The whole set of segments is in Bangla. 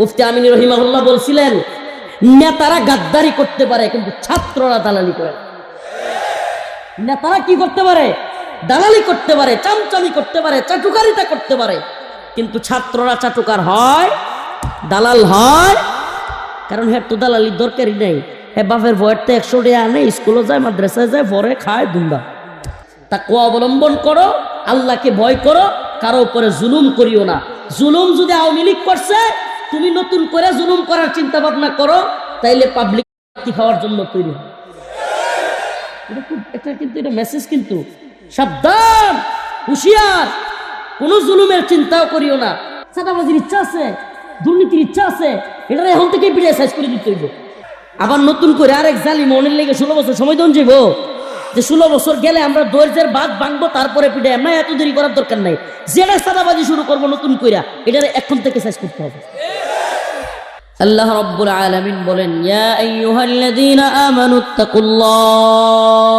মুফতি আমিন রহিমাহুল্লাহ বলছিলেন, নেতারা গাদ্দারি করতে পারে, কিন্তু ছাত্ররা দালালি করে। নেতারা কি করতে পারে? দালালি করতে পারে, চামচামি করতে পারে, চাটুকারিতা করতে পারে। কিন্তু ছাত্ররা চাটুকার হয়, দালাল হয়। কারণ হ্যাঁ তো দালালির দরকারই নেই। হ্যাঁ বাপের ভয়ের তো একশো টাকা আনে স্কুলে যায়, মাদ্রাসায় যায় ভরে খায় তা কো অবলম্বন করো, আল্লাহকে ভয় করো, কারও উপরে জুলুম করিও না। জুলুম যদি আওয়ামী লীগ করছে তুমি নতুন করে জুলুম করার চিন্তা ভাবনা করো, তাইলে পাবলিক খাওয়ার জন্য তৈরি এটা কিন্তু, এটা মেসেজ কিন্তু সাবধান, হুশিয়ার। জুলুমের চিন্তাও করিও না। চাঁদাবাজির ইচ্ছা আছে, দুর্নীতির ইচ্ছা আছে এটা এখন থেকে সাইজ করে দিতে হইব। আবার নতুন করে আরেক জালি মনের লেগে ষোলো বছর সময় দন যাইব। যে ষোলো বছর গেলে আমরা দৈর্যের বাদ ভাঙবো, তারপরে পিঠে না এত দেরি করার দরকার নাই। যেটা সাদাবাজি শুরু করব নতুন কইরা এটা এখন থেকে সাইজ করতে হবে। আল্লাহ রব্বুল আলামিন বলেন ইয়া আইয়ুহাল্লাযীনা আমানু তাকুল্লাহ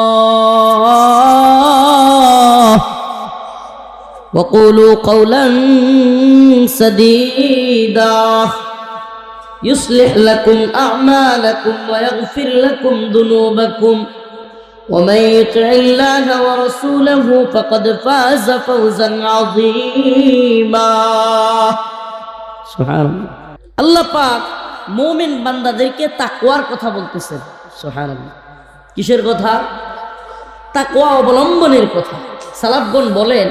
وقولوا قولا سديدا يصلح لكم أعمالكم ويغفر لكم ذنوبكم ومن يطع الله ورسوله فقد فاز فوزا عظيما سبحان الله আল্লাহ পাক মোমেন বান্দাদেরকে তাকওয়ার কথা বলতেছেন। সুবহানাল্লাহ। কিসের কথা? তাকওয়া অবলম্বনের কথা। সালাফগণ বলেন,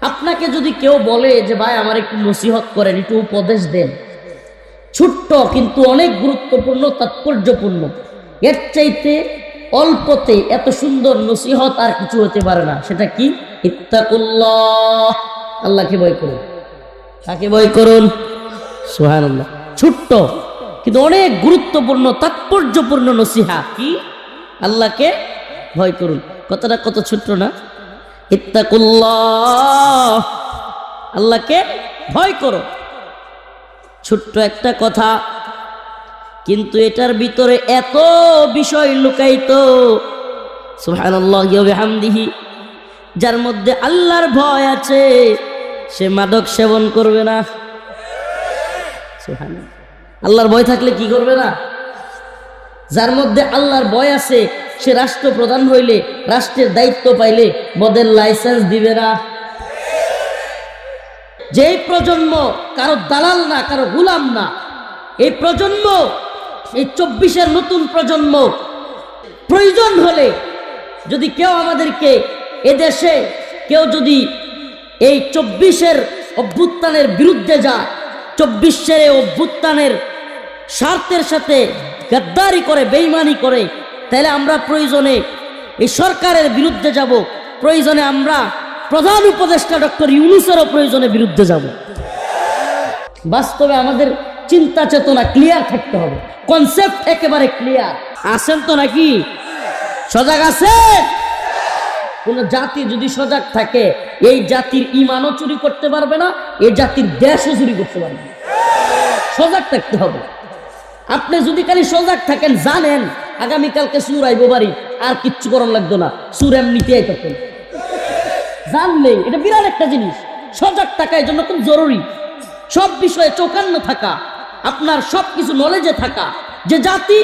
আপনাকে যদি কেউ বলে যে, ভাই, আমার একটু নসিহত করেন, একটু উপদেশ দেন। ছোট্ট কিন্তু অনেক গুরুত্বপূর্ণ, তাৎপর্যপূর্ণ। এর চাইতে অল্পতে এত সুন্দর নসিহত আর কিছু হতে পারে না। সেটা কি? ইত্তাকুল্লাহ। আল্লাহকে ভয় করুন। তাকে ভয় করুন? সোহান ছোট্ট, কিন্তু অনেক গুরুত্বপূর্ণ, তাৎপর্যপূর্ণ নসিহা। কি? আল্লাহকে ভয় করুন। কথাটা কত ছোট্ট না? ইত্তাকুল্লাহ। আল্লাহকে ভয় করো। ছোট্ট একটা কথা, কিন্তু এটার ভিতরে এত বিষয় লুকাইত হামদিহি যার মধ্যে আল্লাহর ভয় আছে, সে মাদক সেবন করবে না। আল্লাহর ভয় থাকলে কি করবে না? যার মধ্যে আল্লাহর ভয় আছে, সে রাষ্ট্র রাষ্ট্রপ্রধান হইলে, রাষ্ট্রের দায়িত্ব পাইলে মদের লাইসেন্স দিবে না। যেই প্রজন্ম কারও দালাল না, কারও গুলাম না, এই প্রজন্ম, এই চব্বিশের নতুন প্রজন্ম প্রয়োজন হলে যদি কেউ আমাদেরকে এদেশে, কেউ যদি এই চব্বিশের অভ্যুত্থানের বিরুদ্ধে যায় চব্বিশের এই অভ্যুত্থানের স্বার্থের সাথে গাদ্দারি করে, বেইমানি করে, তাহলে আমরা প্রয়োজনে এই সরকারের বিরুদ্ধে যাব। প্রয়োজনে আমরা প্রধান উপদেষ্টা ডক্টর ইউনুসেরও প্রয়োজনে বিরুদ্ধে যাব। বাস্তবে আমাদের চিন্তা চেতনা ক্লিয়ার থাকতে হবে। কনসেপ্ট একেবারে ক্লিয়ার। আছেন তো নাকি? সজাগ আছে কোন জাতি যদি সজাগ থাকে, এই জাতির ইমানও চুরি করতে পারবে না এই জাতির দেশও চুরি করতে পারবে না। সজাগ থাকতে হবে। আপনি যদি খালি সজাগ থাকেন, জানেন আগামীকালকে সুর আইব বাড়ি, আর কিচ্ছু করার লাগতো না। সুর এমনিতে আইতেন জানলেই এটা বিরাট একটা জিনিস। সজাগ থাকা এই জন্য খুব জরুরি। সব বিষয়ে চৌকান্ন থাকা, আপনার সব কিছু নলেজে থাকা। যে জাতি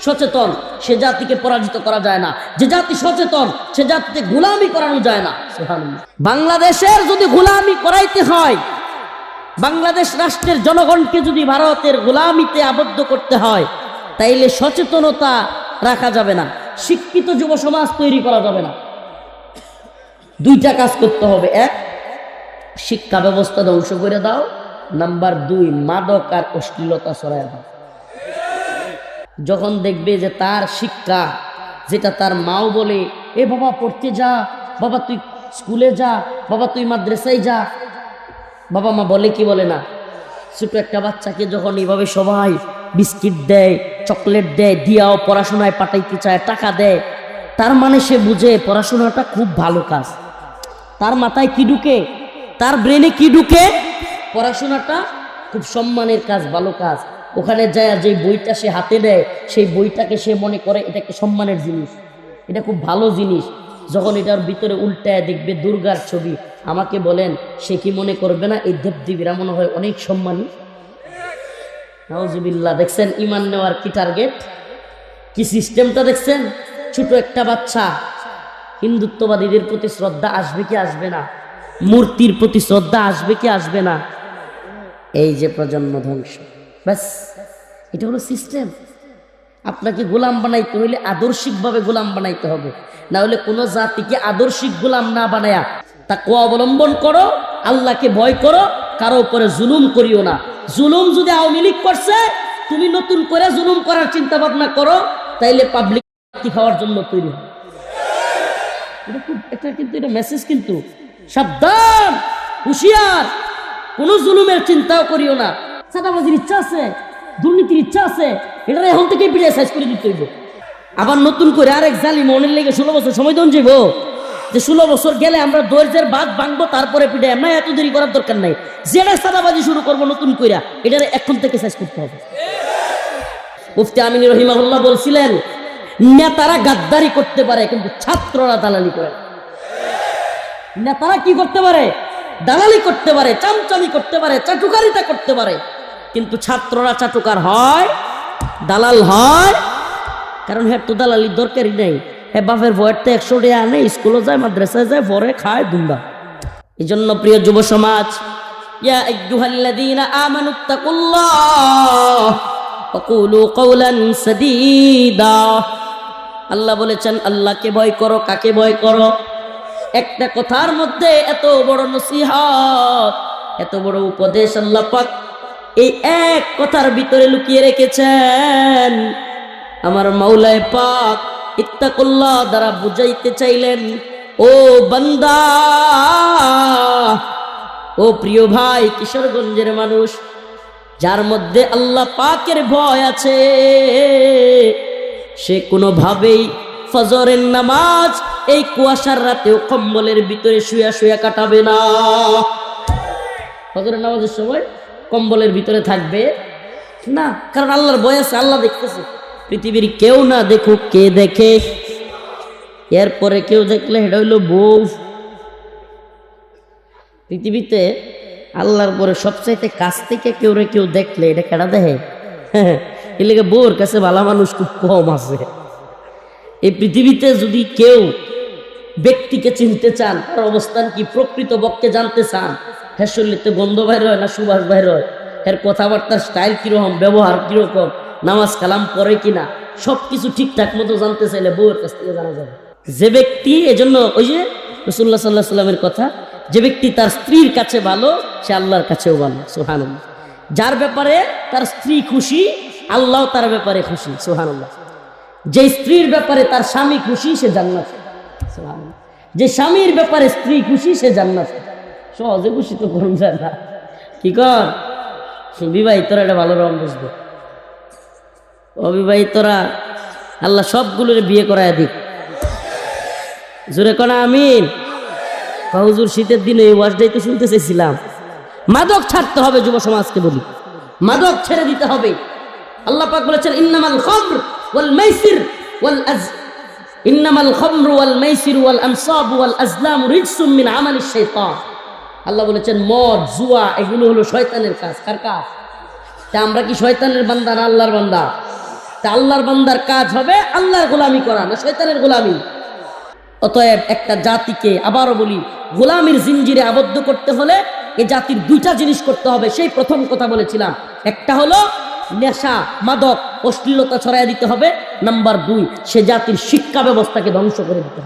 সচেতন। সে জাতিকে পরাজিত করা যায় না। যে জাতি সচেতন, সে জাতিতে গোলামি করানো যায় না। বাংলাদেশের যদি গোলামি করাইতে হয়, বাংলাদেশ রাষ্ট্রের জনগণকে যদি ভারতের গোলামিতে আবদ্ধ করতে হয়, তাইলে সচেতনতা রাখা যাবে না। শিক্ষিত যুব সমাজ তৈরি করা যাবে না। দুইটা কাজ করতে হবে। এক, শিক্ষা ব্যবস্থা ধ্বংস করে দাও। নাম্বার দুই, মাদক আর অশ্লীলতা ছড়ায় দাও। যখন দেখবে যে তার শিক্ষা, যেটা তার মাও বলে, এ বাবা, পড়তে যা, বাবা, তুই স্কুলে যা, বাবা, তুই মাদ্রাসায় যা। বাবা মা বলে কি বলে না? ছোট একটা বাচ্চাকে যখন এইভাবে সবাই বিস্কিট দেয়, চকলেট দেয়, দিয়াও পড়াশোনায় পাঠাইতে চায়, টাকা দেয়, তার মানে সে বুঝে পড়াশোনাটা খুব ভালো কাজ। তার মাথায় কি ঢুকে? তার ব্রেনে কি ঢুকে? পড়াশোনাটা খুব সম্মানের কাজ, ভালো কাজ। ওখানে যায় যে বইটা সে হাতে দেয় সেই বইটাকে সে মনে করে এটা একটা সম্মানের জিনিস। এটা খুব ভালো জিনিস। যখন এটার ভিতরে উল্টায় দেখবে দুর্গার ছবি, আমাকে বলেন, সে কি মনে করবে না? এই দেবদেবীরা মনে হয় অনেক সম্মানী। নাউজুবিল্লাহ, দেখছেন? ইমান নেওয়ার কি টার্গেট কি সিস্টেমটা দেখছেন? ছোট একটা বাচ্চা। হিন্দুত্ববাদীদের প্রতি শ্রদ্ধা আসবে কি আসবে না? মূর্তির প্রতি শ্রদ্ধা আসবে কি আসবে না? এই যে প্রজন্ম ধ্বংস। ব্যাস, এটা হলো সিস্টেম আপনাকে গোলাম বানাইতে হইলে আদর্শিকভাবে গোলাম বানাইতে হবে। না হলে কোনো জাতিকে আদর্শিক গোলাম না বানায়া তা কো অবলম্বন করো, আল্লাহকে ভয় করো, কারও উপরে জুলুম করিও না। জুলুম যদি আওয়ামী লীগ করছে, তুমি নতুন করে জুলুম করার চিন্তা ভাবনা করো, তাইলে পাবলিক খাওয়ার জন্য তৈরি এটা কিন্তু, এটা মেসেজ কিন্তু। সাবধান, হুশিয়ার। কোন জুলুমের চিন্তাও করিও না। চাঁদাবাজির ইচ্ছা আছে, দুর্নীতির ইচ্ছা আছে এটা এখন থেকে পিড়ে সাইজ করে দিতে হইব। আবার নতুন করে আরেক জালি মনের লেগে ষোলো বছর সময় দন যাইব। যে ষোলো বছর গেলে আমরা দৈর্যের বাদ ভাঙবো, তারপরে পিঠে না এত দেরি করার দরকার নাই। যেটা সাদাবাজি শুরু করব নতুন কইরা এটা এখন থেকে সাইজ করতে হবে। মুফতি আমিন রহিমাহুল্লাহ বলছিলেন, নেতারা গাদ্দারি করতে পারে, কিন্তু ছাত্ররা দালালি করে নেতারা কি করতে পারে? দালালি করতে পারে, চামচামি করতে পারে, চাটুকারিতা করতে পারে। কিন্তু ছাত্ররা চাটুকার হয়, দালাল হয়। কারণ হ্যাঁ তো দালালির দরকারই নেই। হ্যাঁ বাপের ভয়ের তো একশো টাকা আনে স্কুলে যায়, মাদ্রাসায় যায় পরে খায় দুন্দা এই জন্য প্রিয় যুব সমাজ আল্লাহ বলেছেন, আল্লাহকে ভয় করো, কাকে ভয় করো? একটা কথার মধ্যে এত বড় নসিহত, এত বড় উপদেশ আল্লাহ পাক এই এক কথার ভিতরে লুকিয়ে রেখেছেন। আমার মাওলায় পাক ইত্তাকুল্লাহ দ্বারা বুঝাইতে চাইলেন, ও বান্দা, ও প্রিয় ভাই কিশোরগঞ্জের মানুষ, যার মধ্যে আল্লাহ পাকের ভয় আছে, সে কোনোভাবেই ফজরের নামাজ এই কুয়াশার রাতেও কম্বলের ভিতরে শুয়া শুয়া কাটাবে না। ফজরের নামাজের সময় কম্বলের ভিতরে থাকবে। না, কারণ আল্লাহর আছে, আল্লাহ দেখতেছে। পৃথিবীর কেউ না দেখুক, কে দেখে। এরপরে কেউ দেখলে এটা হইল বউ। পৃথিবীতে আল্লাহর পরে সবচাইতে কাছ থেকে কেউ রে কেউ দেখলে এটা কেডা দেখে? এর লেগে বউর কাছে ভালো মানুষ খুব কম আছে। এই পৃথিবীতে যদি কেউ ব্যক্তিকে চিনতে চান, তার অবস্থান কি প্রকৃত বককে জানতে চান হ্যাঁ গন্ধ বাইর হয় না সুবাস বাইর হয়? এর কথাবার্তার স্টাইল কীরকম, ব্যবহার কীরকম, নামাজ কালাম পড়ে কিনা সব কিছু ঠিকঠাক মতো জানতে চাইলে বউয়ের কাছ থেকে জানা যাবে। যে ব্যক্তি, এজন্য ওই যে রসুল্লাহ সাল্লাহ সাল্লামের কথা, যে ব্যক্তি তার স্ত্রীর কাছে ভালো, সে আল্লাহর কাছেও ভালো সোহান যার ব্যাপারে তার স্ত্রী খুশি, আল্লাহ তার ব্যাপারে খুশি সোহান যে স্ত্রীর ব্যাপারে তার স্বামী খুশি, সে জান্নাত। যে স্বামীর ব্যাপারে স্ত্রী খুশি, সে জান্নাত। সহজে খুশি তো করুন যায় না। কি কর? বিবাহিতরা এটা ভালো রকম বুঝবে। অবিবাহিতরা আল্লাহ সবগুলোর বিয়ে করায় দিক। জোরে কনা, আমিন। হুজুর, শীতের দিনে এই ওয়াজটাই তো শুনতে চাইছিলাম। মাদক ছাড়তে হবে যুব সমাজকে বলি। মাদক ছেড়ে দিতে হবে। আল্লাহ পাক বলেছেন, ইন্নামাল খামর ওয়াল মাইসির ওয়াল আজ ইন্নামাল খামর ওয়াল মাইসির ওয়াল আনসাব ওয়াল আজলাম রিজসুম মিন আমালিশ শাইতান। আল্লাহ বলেছেন, মদ, জুয়া, এগুলো হলো শয়তানের কাজ। কার কাজ? তা আমরা কি শয়তানের বান্দা না আল্লাহর বান্দা? তা আল্লাহর বান্দার কাজ হবে আল্লাহর গোলামি করা, না শয়তানের গোলামি? অতএব একটা জাতিকে আবারও বলি, গোলামির জিঞ্জিরে আবদ্ধ করতে হলে এ জাতির দুইটা জিনিস করতে হবে, সেই প্রথম কথা বলেছিলাম। একটা হলো নেশা, মাদক, অশ্লীলতা ছড়াই দিতে হবে। নাম্বার দুই, সে জাতির শিক্ষা ব্যবস্থাকে ধ্বংস করে দিতে হবে।